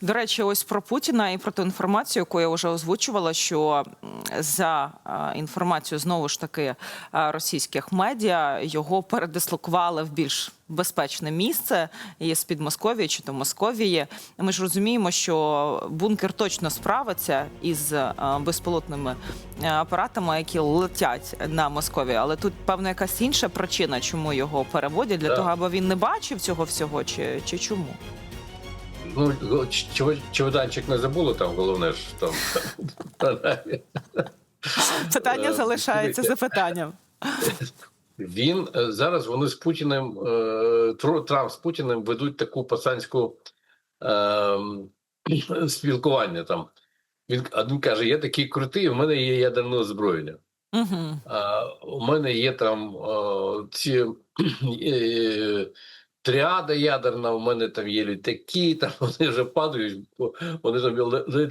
До речі, ось про Путіна і про ту інформацію, яку я вже озвучувала, що за інформацією знову ж таки російських медіа його передислокували в більш безпечне місце з під Московії чи то Московії. Ми ж розуміємо, що бункер точно справиться із безпілотними апаратами, які летять на Московію. Але тут певно якась інша причина, чому його переводять для того, аби він не бачив цього всього, чи, чи чому? Ну, чого- чемоданчик не забули там, головне ж там. Питання Е, залишається дивіться. запитанням. Він е, зараз вони з Путіним, е, Трамп з Путіним ведуть таку пацанську е, спілкування там. Він, він каже: я такий крутий, в мене є ядерне озброєння. Угу. У мене є там е, ці е, тріада ядерна, у мене там є літаки, там вони вже падають, вони там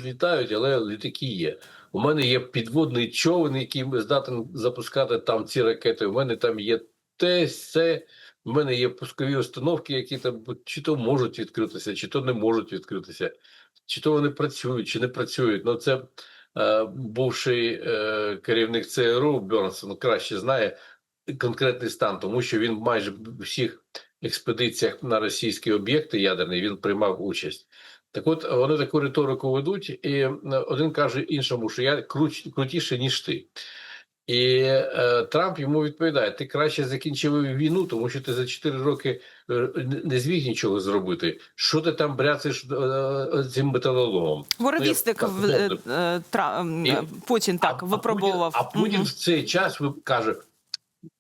літають, але літаки є. У мене є підводний човен, який здатен запускати там ці ракети. У мене там є те, все. У мене є пускові установки, які там чи то можуть відкритися, чи то не можуть відкритися, чи то вони працюють, чи не працюють. Ну це е, бувший е, керівник ЦРУ Бьорнсон краще знає конкретний стан, тому що він майже всіх експедиціях на російські об'єкти ядерні він приймав участь. Так от вони таку риторику ведуть, і е, один каже іншому, що я круч, крутіший, ніж ти. І е, Трамп йому відповідає: ти краще закінчив війну, тому що ти за 4 роки е, не- зміг нічого зробити. Що ти там бряциш е, е, цим металоломом? Буревістик Ну, в е, Путін так А випробовував. Путін, а Путін Мгм. в цей час каже: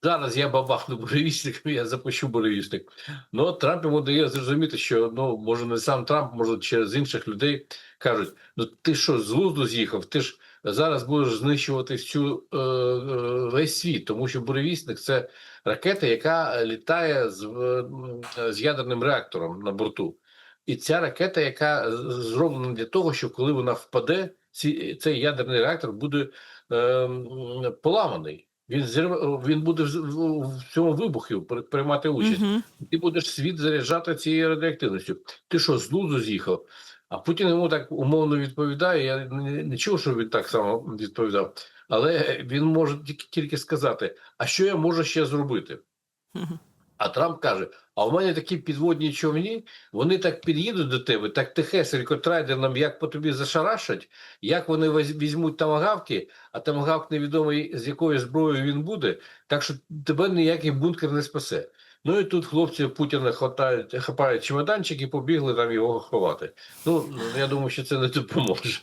зараз я бабахну буревісником, я запущу буревісник. Ну Трамп йому дає зрозуміти, що ну може не сам Трамп, може через інших людей кажуть: ну ти що з глузду з'їхав? Ти ж зараз будеш знищувати всю е, е, весь світ, тому що буревісник це ракета, яка літає з, е, з ядерним реактором на борту. І ця ракета, яка зроблена для того, що коли вона впаде, цей ядерний реактор буде е, поламаний. Він зірве, він буде в, цьому вибухі при- приймати участь. Мгм. Ти будеш світ заряджати цією радіоактивністю. Ти що, з лузу з'їхав? А Путін йому так умовно відповідає. Я не, не чув, що він так само відповідав, але він може тільки, сказати: а що я можу ще зробити? Мгм. А Трамп каже: а у мене такі підводні човні, вони так під'їдуть до тебе, так тихесенько трайдером, як по тобі зашарашать, як вони візь- візьмуть тамагавки, а тамагавк невідомий з якою зброєю він буде, так що тебе ніякий бункер не спасе. Ну і тут хлопці Путіна хватають, хапають чемоданчик і побігли там його ховати. Ну я думаю, що це не допоможе.